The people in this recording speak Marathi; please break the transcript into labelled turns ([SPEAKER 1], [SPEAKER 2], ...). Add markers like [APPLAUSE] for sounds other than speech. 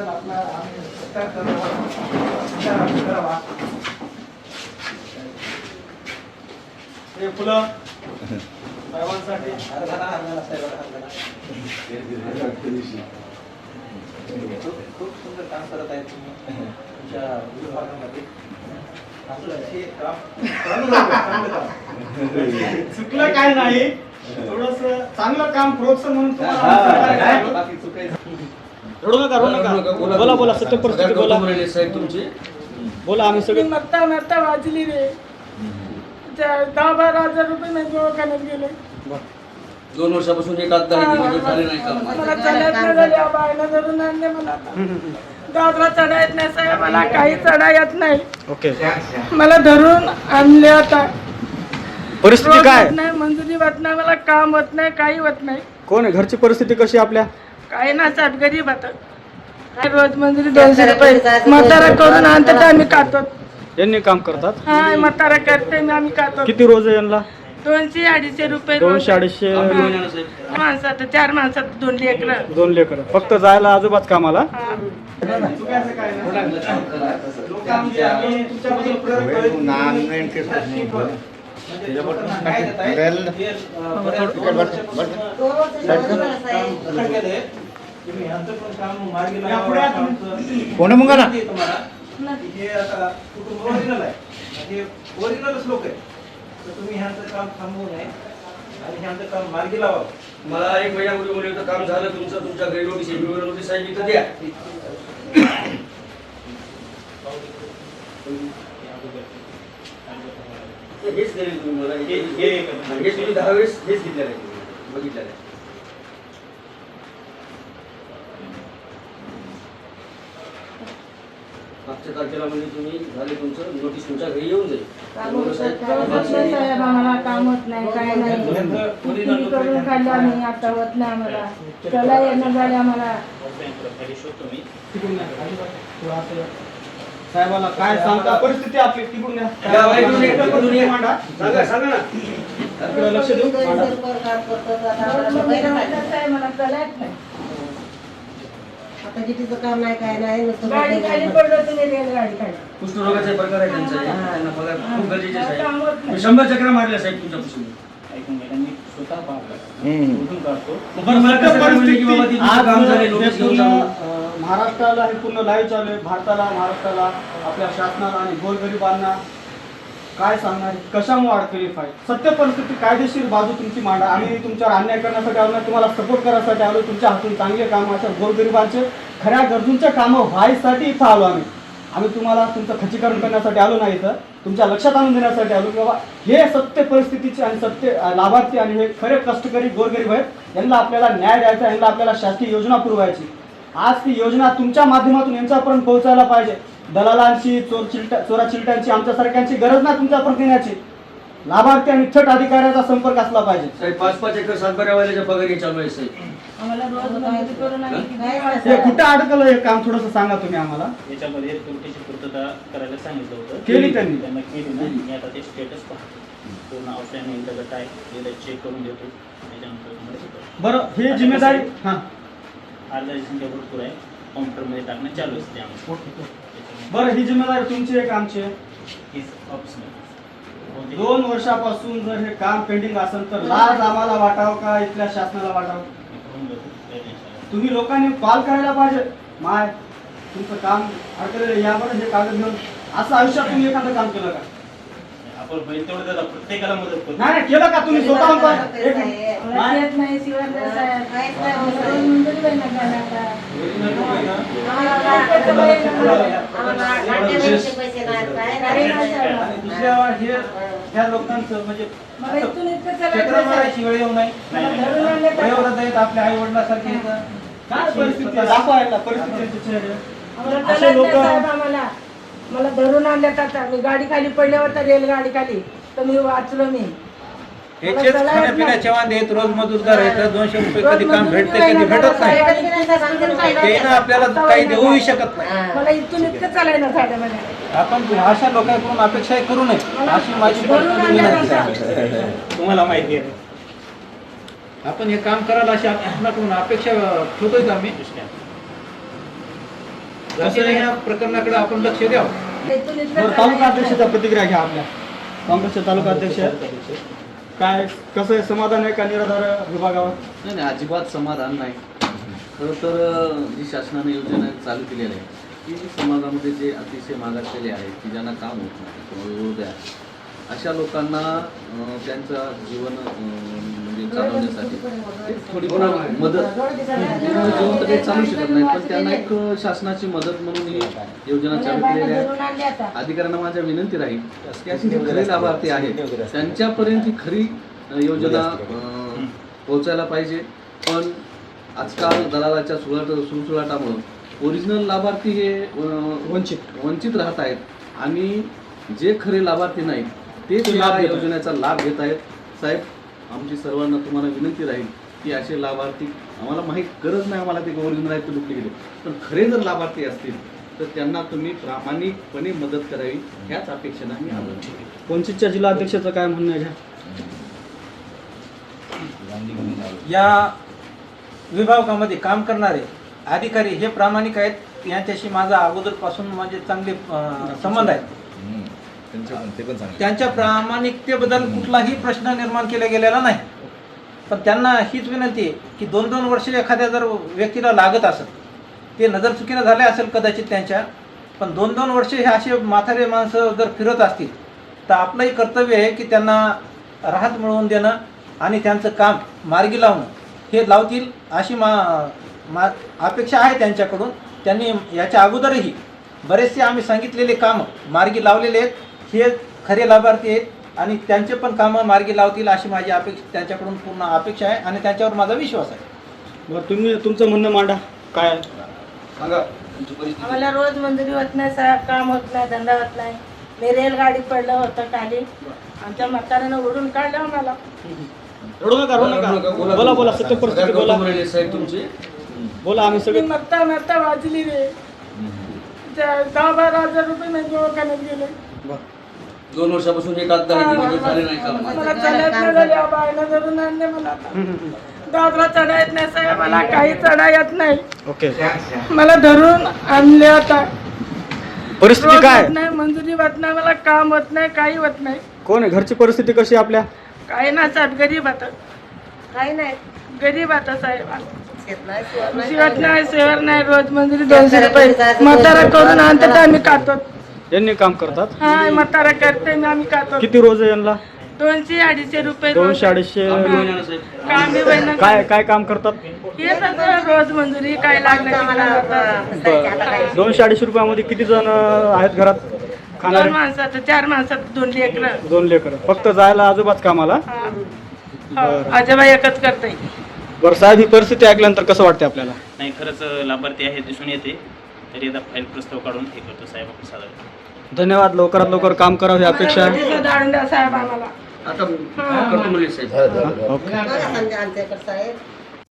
[SPEAKER 1] बद्दल आपला आम्ही सत्कार करावा. हे फुलं साहेबांसाठी. खूप खूप सुंदर काम करत आहे तुम्ही तुमच्या विभागामध्ये. चुकलं काय नाही थोडस चांगलं काम प्रोत्साहन म्हणून रडू नका रडू नका. बोला बोला सत्य परिस्थिती बोला.
[SPEAKER 2] साहेब तुमचे.
[SPEAKER 1] बोला आम्ही सगळे.
[SPEAKER 3] मत्ता मत्ता वाचली रे. दहा बारा हजार रुपये मी दवाखान्यात गेले.
[SPEAKER 2] दोन वर्षापासून हे कागद आहे ते म्हणजे झाले नाही काम
[SPEAKER 3] मला चढायत नाही झाली बायला धरून आणले मला आता. गावाला चढा येत नाही साहेब मला काही चढा येत नाही.
[SPEAKER 1] ओके.
[SPEAKER 3] मला धरून आणले आता.
[SPEAKER 1] परिस्थिती काय?
[SPEAKER 3] नाही मंजुरी होत नाही मला काम होत नाही काही होत नाही.
[SPEAKER 1] कोण आहे? घरची परिस्थिती कशी आहे आपल्या?
[SPEAKER 3] काही ना साहेब गरीब आता. काय रोज मंजुरी दोनशे रुपये. म्हातारा करून आणतात आम्ही खातो.
[SPEAKER 1] यांनी काम करतात?
[SPEAKER 3] हा म्हातारा करते मी आम्ही खातो.
[SPEAKER 1] किती रोज आहे यांना?
[SPEAKER 3] दोनशे अडीचशे रुपये रोज.
[SPEAKER 1] दोनशे अडीचशे.
[SPEAKER 3] माणसात चार माणसात दोन लेकरं.
[SPEAKER 1] दोन लेकर. फक्त जायला आजोबाच कामाला?
[SPEAKER 3] हा.
[SPEAKER 1] कोण मग ना
[SPEAKER 4] हे आता कुटुंब ओरिजिनल आहे. हे ओरिजिनलच लोक आहे तर तुम्ही ह्यांचं काम थांबवू नये आणि ह्यांचं काम मार्गी लावावं.
[SPEAKER 2] मला एक महिन्यापूर्वी बोलले होतं काम झालं तुमचं तुमच्या घरी नोटीस आहे नोटीस साहेब इथं द्या. [COUGHS] हेच दिले तुम्ही मला हे हे हे तुम्ही दहा वेळेस हेच घेतलेलं आहे. तुम्ही. बघितलेलं आहे. तारखेला म्हणजे तुम्ही झाले तुमचं नोटीस तुमच्या घरी येऊन जाईल.
[SPEAKER 3] काम होत नाही साहेब आम्हाला काम होत नाही काय नाही. किती करून काढलं आम्ही आता होत नाही आम्हाला. चला येणं झाले आम्हाला.
[SPEAKER 1] साहेबाला काय सांगता? परिस्थिती आपली तिकडून.
[SPEAKER 2] सांगा सांगा ना.
[SPEAKER 1] इकडे लक्ष देऊ
[SPEAKER 3] मला चलायच नाही.
[SPEAKER 5] आता कितीचं काम नाही काय नाही नुसतं
[SPEAKER 3] गाडी खाली पडलं खाली.
[SPEAKER 2] कुष्ठरोगाचे प्रकार आहे त्यांचा त्यांना पगार खूप गरजेचे आहे
[SPEAKER 3] काम होत नाही.
[SPEAKER 2] मी शंभर चक्र मारल्या साहेब तुमच्यापासून. बरं, मला कसं काय म्हणले की बाबा ती तुमचं
[SPEAKER 1] आज
[SPEAKER 2] काम झाले, नोटीस घेऊन
[SPEAKER 1] पूर्ण,
[SPEAKER 2] जाऊ.
[SPEAKER 1] अं, महाराष्ट्राला हे पूर्ण लाईव्ह चालू आहे भारताला महाराष्ट्राला आपल्या शासनाला आणि गोरगरिबांना काय सांगणार? कशामुळे अडकली फाय सत्य परिस्थिती कायदेशीर बाजू तुमची मांडा. आम्ही तुमच्यावर अन्याय करण्यासाठी आलो नाही. तुम्हाला सपोर्ट करण्यासाठी आलो. तुमच्या हातून चांगले काम अशा गोरगरिबांचे खऱ्या गरजूंचे कामं व्हायसाठी इथं आलो आम्ही. आम्ही तुम्हाला तुमचं खचीकरण करण्यासाठी आलो नाही इथं. तुमच्या लक्षात आणून देण्यासाठी आलो. की बाबा हे सत्य परिस्थितीचे आणि सत्य लाभार्थी आणि हे खरे कष्टकरी गोरगरीब आहेत यांना आपल्याला न्याय द्यायचा यांना आपल्याला शासकीय योजना पुरवायची. आज ती योजना तुमच्या माध्यमातून यांच्यापर्यंत पोहोचायला पाहिजे. दलालांची चोर चिलटा चोरा चिलटांची आमच्यासारख्यांची गरज नाही तुमच्यापर्यंत येण्याची लाभार्थी आणि थट अधिकाऱ्याचा संपर्क असला पाहिजे.
[SPEAKER 2] साहेब पाच पाच एकर सातबाऱ्यावाल्याच्या पगारी चालू आहे साहेब.
[SPEAKER 3] आम्हाला रोज मंजुरी करून आणि किती
[SPEAKER 5] काय
[SPEAKER 3] दिवस
[SPEAKER 1] हे कुठं अडकलं? हे काम थोडंसं सांगा तुम्ही आम्हाला.
[SPEAKER 6] याच्यामध्ये त्रुटीची पूर्तता करायला सांगितलं होतं.
[SPEAKER 1] केली त्यांनी.
[SPEAKER 6] त्यांना केली ना. मी आता ते स्टेटस पाहतो. पूर्ण आउटलाईन इंटरगट आहे गेलं चेक करून घेतो त्याच्यानंतर तुम्हाला हे.
[SPEAKER 1] बरं हे जिम्मेदारी हां.
[SPEAKER 6] अर्जाची संख्या भरपूर आहे. काउंटरमध्ये टाकणं चालू असते आमचं
[SPEAKER 1] बरं ही जिम्मेदारी तुमची आहे का आमची? आहे दोन वर्षापासून जर हे काम पेंडिंग असेल तर लाज आम्हाला वाटावं का? इथल्या शासनाला वाटावं? तुम्ही लोकांनी कॉल करायला पाहिजे. माय तुमचं काम अडकलेलं आहे, यावर हे कागद घेऊन असं आयुष्यात तुम्ही एखादं काम केलं का?
[SPEAKER 6] आपण तेवढं त्याला प्रत्येकाला मदत करतो.
[SPEAKER 1] नाही नाही केलं का तुम्ही? स्वतःहून पण एक मिनिट.
[SPEAKER 3] येत नाही साहेब.
[SPEAKER 5] काहीच नाही होत. आम्हाला काय.
[SPEAKER 4] दुसऱ्या हे ह्या लोकांचं म्हणजे चक्र मारायची वेळ येऊ नये
[SPEAKER 3] एवढं धरून आणले
[SPEAKER 4] आहेत आपल्या आई वडिलांसारखे
[SPEAKER 1] काय परिस्थिती दाखवायला असे
[SPEAKER 3] मला धरून आणल्या मी गाडी खाली पडल्यावर तर रेलगाडी खाली. तर मी वाचलो मी.
[SPEAKER 4] ह्याचेच खाण्यापिण्याचे वांदे आहेत रोज मजूरदार आहेत दोनशे रुपये कधी काम भेटते कधी भेटत नाही. ते ना आपल्याला काही देऊही शकत नाही.
[SPEAKER 5] हा.
[SPEAKER 4] आपण अशा लोकांकडून अपेक्षाही करू नये. अशी माझी.
[SPEAKER 6] तुम्हाला माहिती आहे.
[SPEAKER 4] आपण हे काम करायला अशी आपल्याकडून अपेक्षा ठेवतोय का या प्रकरणाकडे आपण लक्ष द्यावं.
[SPEAKER 1] तालुका अध्यक्षाच्या प्रतिक्रिया घ्या आपल्या. काँग्रेसचे तालुका अध्यक्ष. काय कसं आहे? समाधान आहे का निराधार विभागावर?
[SPEAKER 7] नाही नाही अजिबात समाधान नाही. खरं तर अं, जी शासनाने योजना चालू केलेली आहे की समाजामध्ये जे अतिशय मागासलेले आहेत की ज्यांना काम होत नाही किंवा विरोध आहे अशा लोकांना अं, त्यांचं जीवन अं, म्हणजे चालवण्यासाठी. एक थोडीफार मदत. जीवन तर काही चालू शकत नाही पण त्यांना एक शासनाची मदत म्हणून ही योजना चालू केलेली आहे. अधिकाऱ्यांना माझ्या विनंती राहील की अशी खरे लाभार्थी आहेत. त्यांच्यापर्यंत ही खरी योजना पोहोचायला पाहिजे. पण आजकाल दलालाच्या सुळाट सुळसुळाटामुळं ओरिजिनल लाभार्थी हे
[SPEAKER 1] वंचित.
[SPEAKER 7] वंचित राहत आहेत. आणि जे खरे लाभार्थी नाहीत तेच या
[SPEAKER 1] लाभ.
[SPEAKER 7] योजनेचा लाभ घेत आहेत. साहेब आमची सर्वांना तुम्हाला विनंती राहील की असे लाभार्थी आम्हाला माहीत गरज नाही आम्हाला ते ओरिजिनल आहेत ते डुप्लिकेट आहेत पण खरे जर लाभार्थी असतील तर त्यांना तुम्ही प्रामाणिकपणे मदत करावी ह्याच अपेक्षेनं आम्ही आलो.
[SPEAKER 1] वंचितच्या जिल्हा अध्यक्षाचं काय म्हणणं आहे?
[SPEAKER 4] या विभागामध्ये काम करणारे अधिकारी हे प्रामाणिक आहेत. यांच्याशी माझा अगोदरपासून माझे चांगले अं, संबंध आहेत. त्यांच्या प्रामाणिकतेबद्दल कुठलाही प्रश्न निर्माण केला गेलेला नाही. पण त्यांना हीच विनंती आहे की दोन दोन वर्ष एखाद्या जर व्यक्तीला लागत असत ते नजर चुकीनं झाले असेल कदाचित त्यांच्या पण दोन दोन वर्ष हे असे म्हातारे माणसं जर फिरत असतील तर आपलंही कर्तव्य आहे की त्यांना राहत मिळवून देणं आणि त्यांचं काम मार्गी लावणं. हे लावतील अशी मा मा अपेक्षा आहे त्यांच्याकडून. त्यांनी याच्या अगोदरही बरेचसे आम्ही सांगितलेले कामं मार्गी लावलेले आहेत. हे खरे लाभार्थी आहेत आणि त्यांचे पण कामं मार्गी लावतील अशी माझी अपेक्षा त्यांच्याकडून पूर्ण अपेक्षा आहे आणि त्यांच्यावर माझा विश्वास आहे.
[SPEAKER 1] बरं तुम्ही तुमचं म्हणणं मांडा. काय? आहे?
[SPEAKER 2] सांगा. तुमची परिस्थिती.
[SPEAKER 3] आम्हाला रोज मंजुरी होत नाही साहेब. काम होत नाही धंदा होत नाही. मी रेलगाडी पडलं होतं खाली. आमच्या म्हाताऱ्यानं ओढून काढलं आम्हाला.
[SPEAKER 1] रडू नका रडू नका. बोला. बोला सत्य परिस्थिती बोला.
[SPEAKER 2] साहेब तुमचे.
[SPEAKER 1] बोला आम्ही
[SPEAKER 3] मी
[SPEAKER 1] सगळे
[SPEAKER 3] मरता मरता वाजली रे. त्या दहा बारा हजार रुपये दवाखान्यात गेले.
[SPEAKER 2] दोन वर्षापासून हे कागद आहे म्हणजे झाले नाही काम
[SPEAKER 3] मला चढायत नाही झाली बायला धरून आणले मला. आता दादला चढा येत नाही साहेब मला काही चढा येत नाही.
[SPEAKER 1] ओके.
[SPEAKER 3] मला धरून आणले आता.
[SPEAKER 1] परिस्थिती
[SPEAKER 3] रोज
[SPEAKER 1] काय?
[SPEAKER 3] होत नाही मंजुरी होत नाही मला काम होत नाही काही होत नाही.
[SPEAKER 1] कोण आहे? घरची परिस्थिती कशी आहे आपल्या?
[SPEAKER 3] काही नाही साहेब गरीब आता.
[SPEAKER 5] काही नाही.
[SPEAKER 3] गरीब आता साहेब.
[SPEAKER 5] शेत नाही शिवार नाही,
[SPEAKER 3] शिवत नाही सेवर नाही रोज मंजुरी दोनशे रुपये. म्हातारा करून आणतात आम्ही खातो.
[SPEAKER 1] यांनी काम करतात?
[SPEAKER 3] हा म्हातारा करते आम्ही
[SPEAKER 1] किती रोज आहे यांना?
[SPEAKER 3] दोनशे अडीचशे रुपये रोज.
[SPEAKER 1] दोनशे अडीचशे
[SPEAKER 3] काम बी
[SPEAKER 1] काय काय काम करतात?
[SPEAKER 3] हे सगळं रोज मंजुरी काय लागलं ते.
[SPEAKER 1] दोनशे अडीचशे रुपयामध्ये किती जण आहेत घरात?
[SPEAKER 3] दोन
[SPEAKER 1] खाणारे
[SPEAKER 3] माणसात चार माणसात दोन लेकरं.
[SPEAKER 1] दोन लेकर. फक्त जायला आजोबाच कामाला?
[SPEAKER 3] हा. हो, आजोबा एकच करते
[SPEAKER 1] बरं साहेब ही परिस्थिती ऐकल्यानंतर कसं वाटते आपल्याला?
[SPEAKER 6] नाही खरंच लाभार्थी आहे दिसून येते. तरी आता फाईल प्रस्ताव काढून हे करतो साहेब आपण सादर
[SPEAKER 1] धन्यवाद लवकरात लवकर काम करावं ही अपेक्षा आहे.
[SPEAKER 3] साहेब आम्हाला.
[SPEAKER 2] आता करतो म्हणले साहेब?
[SPEAKER 1] ओके.